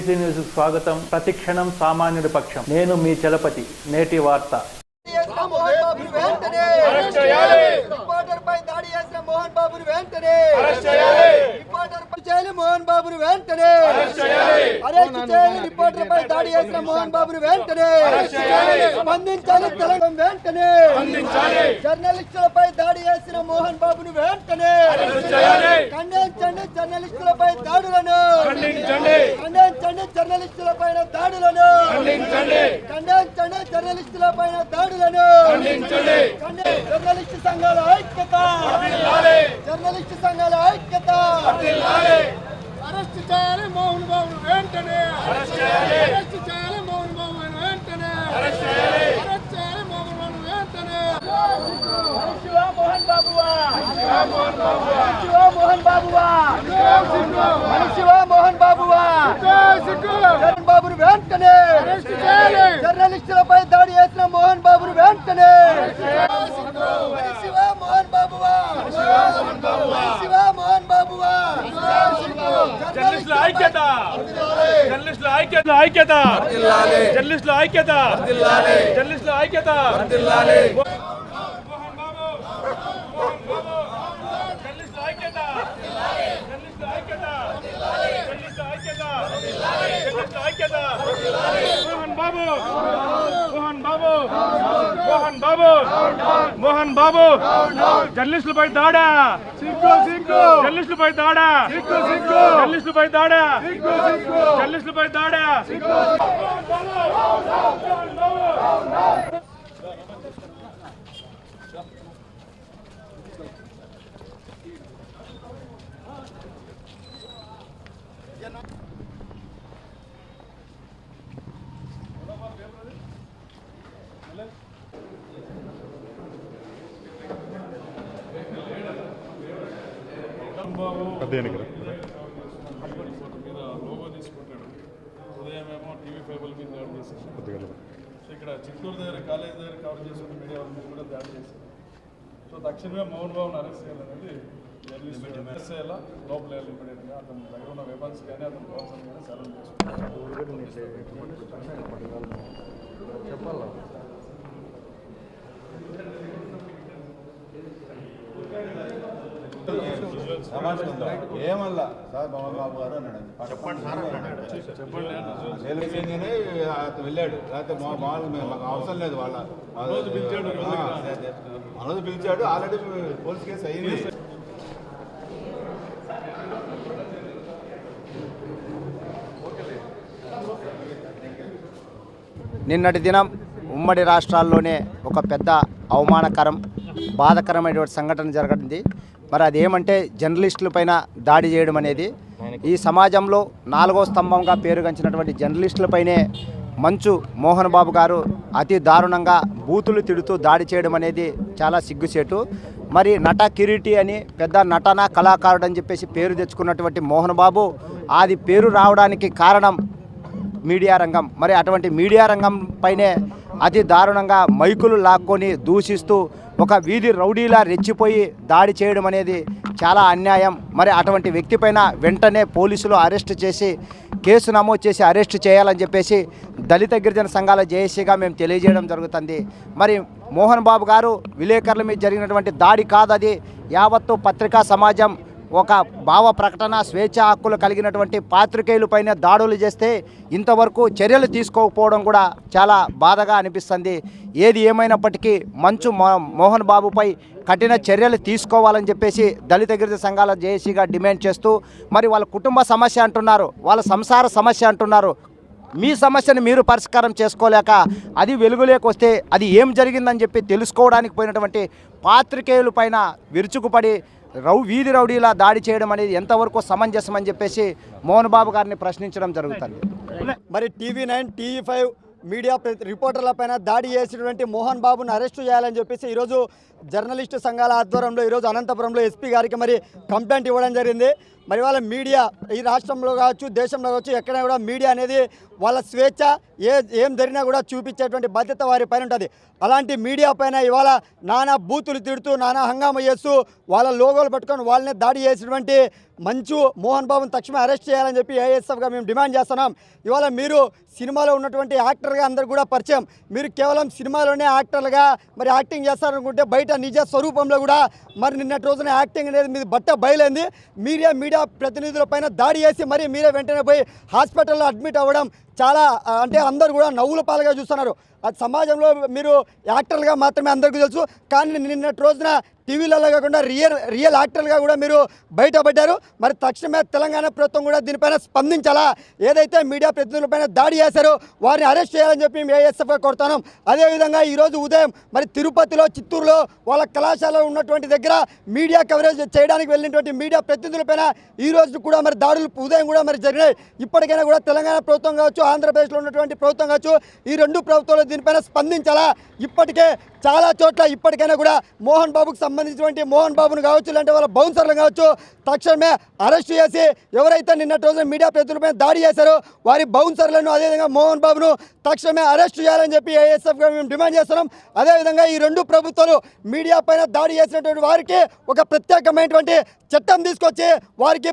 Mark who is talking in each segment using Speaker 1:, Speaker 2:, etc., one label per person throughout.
Speaker 1: KVC news స్వాగతం. ప్రతిక్షణం సామాన్యుడి పక్షం. నేను మీ చలపతి. నేటి వార్త.
Speaker 2: చేసిన మోహన్ బాబుని వెంటనే రిపోర్టర్ పై దాడి చేసిన మోహన్ బాబుని వెంటనే స్పందించాలి తెలంగాణ వెంటనే. జర్నలిస్టులపై దాడి చేసిన మోహన్ బాబుని వెంటనే ఖండించండి. జర్నలిస్టులపై దాడులను. ఖండించండి. జర్నలిస్టులపైన దాడులను. ఖండించండి. జర్నలిస్టులపైన దాడులను. ఖండి- జర్నలిస్టు సంఘాల ఐక్యత. జర్నలిస్టు సంఘాల ఐక్యత
Speaker 3: అరెస్ట్ చేయాలి మోహన్ బాబు వెంటనే. అరెస్ట్ చేయాలి. మోహన్ బాబు వెంటనే. అరెస్ట్ చేయాలి. మోహన్ బాబు వెంటనే.
Speaker 2: శివ మోహన్ బాబువా శివ మోహన్ బాబువా శివ మోహన్ బాబువా జగన్ బాబును వెంటనే. జర్నలిస్టులపై దాడి చేసిన మోహన్ బాబును వెంటనే. శివ మోహన్ బాబువా శివ మోహన్ బాబువా
Speaker 4: జర్నలిస్టుల ఐక్యత. జర్నలిస్టుల ఐక్యత ఐక్యత జర్నలిస్టుల ఐక్యత జర్నలిస్టుల ఐక్యత మోహన్ బాబు మోహన్ బాబు జర్నలిస్టుల ఐక్యత జర్నలిస్టుల ఐక్యత జర్నలిస్టుల ఐక్యత జర్నలిస్టుల ఐక్యత మోహన్ బాబు! మోహన్ బాబు! మోహన్ బాబు! మోహన్ బాబు! జర్నలిస్టులపై దాడా! జర్నలిస్టులపై దాడా! జర్నలిస్టులపై దాడా! జర్నలిస్టులపై దాడా! మీద లోగో తీసుకుంటాడు ఉదయం ఏమో టీవీ ఫైబర్ మీద దాడి ఇక్కడ చిత్తూరు దగ్గర కాలేజ్ దగ్గర కవర్ చేసుకున్న మీడియా వాళ్ళ మీద కూడా దాడి చేశారు. సో తక్షణమే మోహన్ బాబుని అరెస్ట్ చేయాలనేది జర్నలిస్ట్ అరెస్ట్ చేయాలా? లోపల వెళ్ళి ఇమ్మీడియట్గా అతని దగ్గర ఉన్న వెపన్స్ కానీ అతని పర్సన్ కానీ సరౌండ్ చేసుకుంటారు
Speaker 5: ఏమల్లా సార్ మోహన్ బాబు గారు అన్నాడు. చెప్పండి సార్ వెళ్ళాడు. లేకపోతే మామూలు మాకు అవసరం లేదు వాళ్ళ
Speaker 4: రోజు పిలిచాడు,
Speaker 5: ఆల్రెడీ పోలీస్ కేసు అయింది.
Speaker 6: నిన్నటి దినం ఉమ్మడి రాష్ట్రాల్లోనే ఒక పెద్ద అవమానకరం బాధకరమైనటువంటి సంఘటన జరగడింది మరి అదేమంటే జర్నలిస్టులపైన దాడి చేయడం అనేది ఈ సమాజంలో నాలుగో స్తంభంగా పేరుగంచినటువంటి జర్నలిస్టులపైనే మంచు మోహన్ బాబు గారు అతి దారుణంగా బూతులు తిడుతూ దాడి చేయడం అనేది చాలా సిగ్గుచేటు. మరి నట కిరీటి అని పెద్ద నటన కళాకారుడు అని చెప్పేసి పేరు తెచ్చుకున్నటువంటి మోహన్ బాబు అది పేరు రావడానికి కారణం మీడియా రంగం. మరి అటువంటి మీడియా రంగం పైనే అతి దారుణంగా మైకులు లాక్కొని దూషిస్తూ ఒక వీధి రౌడీలా రెచ్చిపోయి దాడి చేయడం అనేది చాలా అన్యాయం. మరి అటువంటి వ్యక్తిపైన వెంటనే పోలీసులు అరెస్ట్ చేసి కేసు నమోదు చేసి అరెస్ట్ చేయాలని చెప్పేసి దళిత గిరిజన సంఘాల జేఏసీగా మేము తెలియజేయడం జరుగుతుంది. మరి మోహన్ బాబు గారు విలేకరుల మీద జరిగినటువంటి దాడి కాదు అది యావత్తు పత్రికా సమాజం ఒక భావ ప్రకటన స్వేచ్ఛ హక్కులు కలిగినటువంటి పాత్రికేయులపైన దాడులు చేస్తే ఇంతవరకు చర్యలు తీసుకోకపోవడం కూడా చాలా బాధగా అనిపిస్తుంది. ఏది ఏమైనప్పటికీ మంచు మో- మోహన్ బాబుపై కఠిన చర్యలు తీసుకోవాలని చెప్పేసి దళిత గిరిజ సంఘాల జేఏసీగా డిమాండ్ చేస్తూ మరి వాళ్ళ కుటుంబ సమస్య అంటున్నారు వాళ్ళ సంసార సమస్య అంటున్నారు. మీ సమస్యను మీరు పరిష్కారం చేసుకోలేక అది వెలుగులోకి వస్తే అది ఏం జరిగిందని చెప్పి తెలుసుకోవడానికి పోయినటువంటి పాత్రికేయుల పైన విరుచుకుపడి రౌ వీధి రౌడీలా దాడి చేయడం అనేది ఎంతవరకు సమంజసం అని చెప్పేసి మోహన్ బాబు గారిని ప్రశ్నించడం జరుగుతుంది.
Speaker 2: మరి TV nine TV five media రిపోర్టర్లపైన రిపోర్టర్ల పైన దాడి చేసినటువంటి మోహన్ బాబును అరెస్టు చేయాలని చెప్పేసి ఈరోజు జర్నలిస్టు సంఘాల ఆధ్వర్యంలో ఈరోజు అనంతపురంలో ఎస్పీ గారికి మరి కంప్లైంట్ ఇవ్వడం జరిగింది. మరి వాళ్ళ మీడియా ఈ రాష్ట్రంలో కావచ్చు దేశంలో కావచ్చు ఎక్కడైనా కూడా మీడియా అనేది వాళ్ళ స్వేచ్ఛ ఏ ఏం జరిగినా కూడా చూపించేటువంటి బాధ్యత వారి పైన ఉంటుంది. అలాంటి మీడియా పైన ఇవాళ నానా బూతులు తిడుతూ నానా హంగామా చేస్తూ వాళ్ళ లోగోలు పట్టుకొని వాళ్ళని దాడి చేసినటువంటి మంచు మోహన్ బాబును తక్షణమే అరెస్ట్ చేయాలని చెప్పి ఏఎస్ఎఫ్గా మేము డిమాండ్ చేస్తున్నాం. ఇవాళ మీరు సినిమాలో ఉన్నటువంటి యాక్టర్గా అందరు కూడా పరిచయం. మీరు కేవలం సినిమాలోనే యాక్టర్లుగా మరి యాక్టింగ్ చేస్తారనుకుంటే బయట నిజ స్వరూపంలో కూడా మరి నిన్నటి రోజున యాక్టింగ్ అనేది మీద బట్ట బయలైంది. మీడియా మీడియా ప్రతినిధుల పైన దాడి చేసి మరి మీరే వెంటనే పోయి హాస్పిటల్లో అడ్మిట్ అవ్వడం చాలా అంటే అందరు కూడా నవ్వుల పాలుగా చూస్తున్నారు. అది సమాజంలో మీరు యాక్టర్లుగా మాత్రమే అందరికీ తెలుసు. కానీ నిన్నటి రోజున టీవీలలో కాకుండా రియల్ రియల్ యాక్టర్లుగా కూడా మీరు బయటపడ్డారు. మరి తక్షణమే తెలంగాణ ప్రభుత్వం కూడా దీనిపైన స్పందించాలా? ఏదైతే మీడియా ప్రతినిధులపైన దాడి చేశారో వారిని అరెస్ట్ చేయాలని చెప్పి మేము ఏఎస్ఎఫ్గా కోరుతున్నాం. అదేవిధంగా ఈరోజు ఉదయం మరి తిరుపతిలో చిత్తూరులో వాళ్ళ కళాశాలలో ఉన్నటువంటి దగ్గర మీడియా కవరేజ్ చేయడానికి వెళ్ళినటువంటి మీడియా ప్రతినిధులపైన ఈ రోజు కూడా మరి దాడులు ఉదయం కూడా మరి జరిగినాయి. ఇప్పటికైనా కూడా తెలంగాణ ప్రభుత్వం కావచ్చు ఆంధ్రప్రదేశ్లో ఉన్నటువంటి ప్రభుత్వం కావచ్చు ఈ రెండు ప్రభుత్వాలు దీనిపైన స్పందించాలా? ఇప్పటికే చాలా చోట్ల ఇప్పటికైనా కూడా మోహన్ బాబుకు సంబంధించినటువంటి మోహన్ బాబును కావచ్చు లేదంటే వాళ్ళ బౌన్సర్లు కావచ్చు తక్షణమే అరెస్ట్ చేసి ఎవరైతే నిన్నటి రోజున మీడియా ప్రతినిధులపై దాడి చేశారో వారి బౌన్సర్లను అదేవిధంగా మోహన్ బాబును తక్షణమే అరెస్ట్ చేయాలని చెప్పి ఏఎస్ఎఫ్గా మేము డిమాండ్ చేస్తున్నాం. అదేవిధంగా ఈ రెండు ప్రభుత్వాలు మీడియా పైన దాడి చేసినటువంటి వారికి ఒక ప్రత్యేకమైనటువంటి చట్టం తీసుకొచ్చి వారికి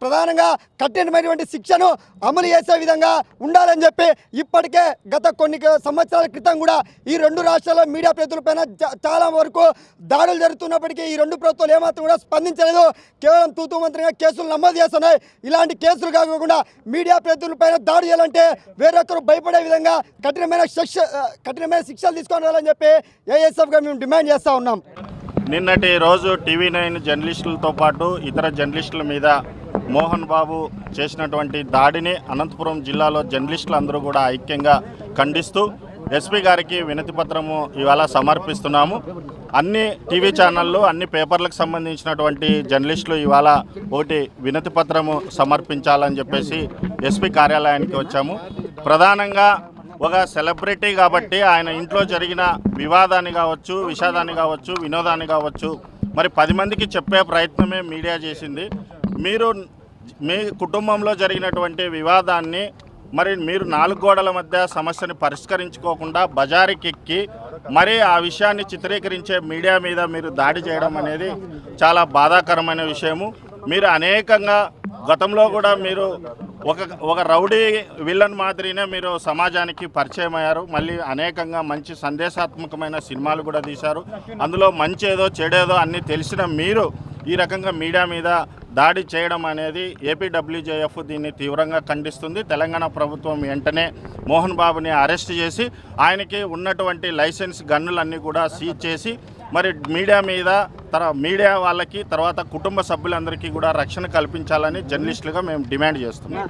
Speaker 2: ప్రధానంగా కఠినమైనటువంటి శిక్షను అమలు చేసే విధంగా ఉండాలని చెప్పి ఇప్పటికే గత కొన్ని సంవత్సరాల క్రితం కూడా ఈ రెండు రాష్ట్రాల్లో మీడియా ప్రతినిధులపైన చా- చాలా వరకు దాడులు జరుగుతున్నప్పటికీ ఈ రెండు ప్రభుత్వాలు ఏమాత్రం కూడా స్పందించలేదు. కేవలం తూతూ మంత్రిగా కేసులు నమోదు చేస్తున్నాయి. ఇలాంటి కేసులు కాకుండా మీడియా ప్రతినిధులపైన దాడి చేయాలంటే వేరొకరు భయపడే విధంగా కఠినమైన శిక్ష కఠినమైన శిక్షలు తీసుకొని రావాలని చెప్పి ఏఎస్ఎఫ్గా మేము డిమాండ్ చేస్తూ ఉన్నాం.
Speaker 7: నిన్నటి రోజు టీవీ నైన్ జర్నలిస్టులతో పాటు ఇతర జర్నలిస్టుల మీద మోహన్ బాబు చేసినటువంటి దాడిని అనంతపురం జిల్లాలో జర్నలిస్టులు అందరూ కూడా ఐక్యంగా ఖండిస్తూ ఎస్పీ గారికి వినతి పత్రము ఇవాళ సమర్పిస్తున్నాము. అన్ని టీవీ ఛానళ్ళు అన్ని పేపర్లకు సంబంధించినటువంటి జర్నలిస్టులు ఇవాళ ఒకటి వినతి పత్రము సమర్పించాలని చెప్పేసి ఎస్పీ కార్యాలయానికి వచ్చాము. ప్రధానంగా ఒక సెలబ్రిటీ కాబట్టి ఆయన ఇంట్లో జరిగిన వివాదాన్ని కావచ్చు విషాదాన్ని కావచ్చు వినోదాన్ని కావచ్చు మరి పది మందికి చెప్పే ప్రయత్నమే మీడియా చేసింది. మీరు మీ కుటుంబంలో జరిగినటువంటి వివాదాన్ని మరి మీరు నాలుగు గోడల మధ్య సమస్యని పరిష్కరించుకోకుండా బజారుకి మరి ఆ విషయాన్ని చిత్రీకరించే మీడియా మీద మీరు దాడి చేయడం అనేది చాలా బాధాకరమైన విషయము. మీరు అనేకంగా గతంలో కూడా మీరు ఒక ఒక రౌడీ విలన్ మాదిరినే మీరు సమాజానికి పరిచయం అయ్యారు. మళ్ళీ అనేకంగా మంచి సందేశాత్మకమైన సినిమాలు కూడా తీశారు. అందులో మంచి ఏదో చెడేదో అన్నీ తెలిసిన మీరు ఈ రకంగా మీడియా మీద దాడి చేయడం అనేది ఏపీడబ్ల్యూజేఎఫ్ దీన్ని తీవ్రంగా ఖండిస్తుంది. తెలంగాణ ప్రభుత్వం వెంటనే మోహన్ బాబుని అరెస్ట్ చేసి ఆయనకి ఉన్నటువంటి లైసెన్స్ గన్నులన్నీ కూడా సీజ్ చేసి మరి మీడియా మీద తర మీడియా వాళ్ళకి తర్వాత కుటుంబ సభ్యులందరికీ కూడా రక్షణ కల్పించాలని జర్నలిస్టులుగా మేము డిమాండ్ చేస్తున్నాం.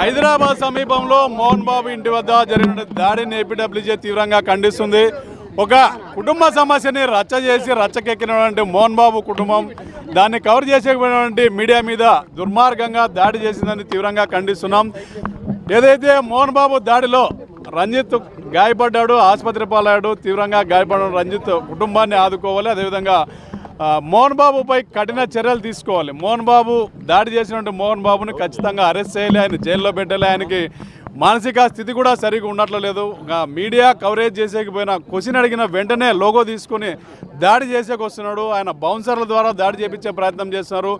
Speaker 4: హైదరాబాద్ సమీపంలో మోహన్ బాబు ఇంటి వద్ద జరిగిన దాడిని ఏపీడబ్ల్యూజే తీవ్రంగా ఖండిస్తుంది. ఒక కుటుంబ సమస్యని రచ్చ చేసి రచ్చకెక్కినటువంటి మోహన్ బాబు కుటుంబం దాన్ని కవర్ చేసేటువంటి మీడియా మీద దుర్మార్గంగా దాడి చేసిందని తీవ్రంగా ఖండిస్తున్నాం. ఏదైతే మోహన్ బాబు దాడిలో రంజిత్ గాయపడ్డాడు ఆసుపత్రి పాలయ్యాడు తీవ్రంగా గాయపడిన రంజిత్ కుటుంబాన్ని ఆదుకోవాలి. అదేవిధంగా మోహన్ బాబుపై కఠిన చర్యలు తీసుకోవాలి. మోహన్ బాబు దాడి చేసినటువంటి మోహన్ బాబుని ఖచ్చితంగా అరెస్ట్ చేయాలి. ఆయన జైల్లో పెట్టాలి. ఆయనకి మానసిక స్థితి కూడా సరిగా ఉండట్లేదు. లేదు మీడియా కవరేజ్ చేసేకపోయినా క్వశ్చన్ అడిగిన వెంటనే లోగో తీసుకొని దాడి చేసేకి వస్తున్నాడు. ఆయన బౌన్సర్ల ద్వారా దాడి చేపించే ప్రయత్నం చేస్తున్నారు.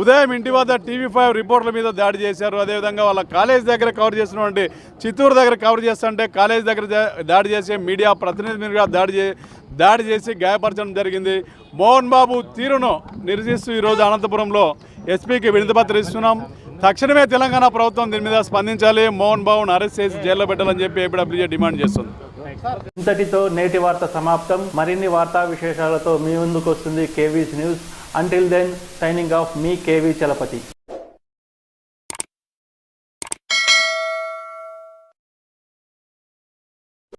Speaker 4: ఉదయం ఇంటి వద్ద టీవీ ఫైవ్ రిపోర్ట్ల మీద దాడి చేశారు. అదేవిధంగా వాళ్ళ కాలేజ్ దగ్గర కవర్ చేసినటువంటి చిత్తూరు దగ్గర కవర్ చేస్తుంటే కాలేజ్ దగ్గర దాడి చేసే మీడియా ప్రతినిధి మీద దాడి దాడి చేసి గాయపరచడం జరిగింది. మోహన్ బాబు తీరును నిరసిస్తూ ఈరోజు అనంతపురంలో ఎస్పీకి వినతిపత్రం ఇస్తున్నాం. తక్షణమే తెలంగాణ ప్రభుత్వం దీని మీద స్పందించాలి. మోహన్ బాబును అరెస్ట్ చేసి జైల్లో పెట్టాలని చెప్పి ఏపీడబ్ల్యూజే డిమాండ్ చేస్తుంది.
Speaker 1: ఇంతటితో నేటి వార్త సమాప్తం. మరిన్ని వార్తా విశేషాలతో మీ ముందుకు వస్తుంది KVS news. Until then signing off మీ కేవీ చలపతి.